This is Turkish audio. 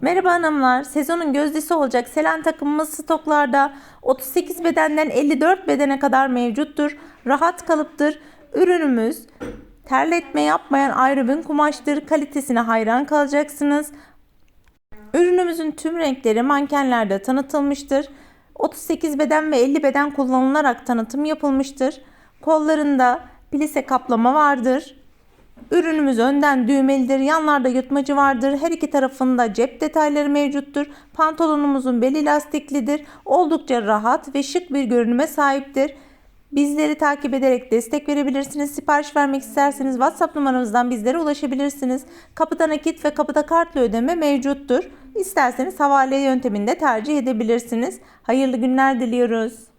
Merhaba hanımlar. Sezonun gözdesi olacak Selen takımımız stoklarda 38 bedenden 54 bedene kadar mevcuttur. Rahat kalıptır. Ürünümüz terletme yapmayan ayrıbın kumaştır. Kalitesine hayran kalacaksınız. Ürünümüzün tüm renkleri mankenlerde tanıtılmıştır. 38 beden ve 50 beden kullanılarak tanıtım yapılmıştır. Kollarında plise kaplama vardır. Ürünümüz önden düğmelidir, yanlarda yırtmacı vardır. Her iki tarafında cep detayları mevcuttur. Pantolonumuzun beli lastiklidir. Oldukça rahat ve şık bir görünüme sahiptir. Bizleri takip ederek destek verebilirsiniz. Sipariş vermek isterseniz WhatsApp numaramızdan bizlere ulaşabilirsiniz. Kapıda nakit ve kapıda kartla ödeme mevcuttur. İsterseniz havale yönteminde tercih edebilirsiniz. Hayırlı günler diliyoruz.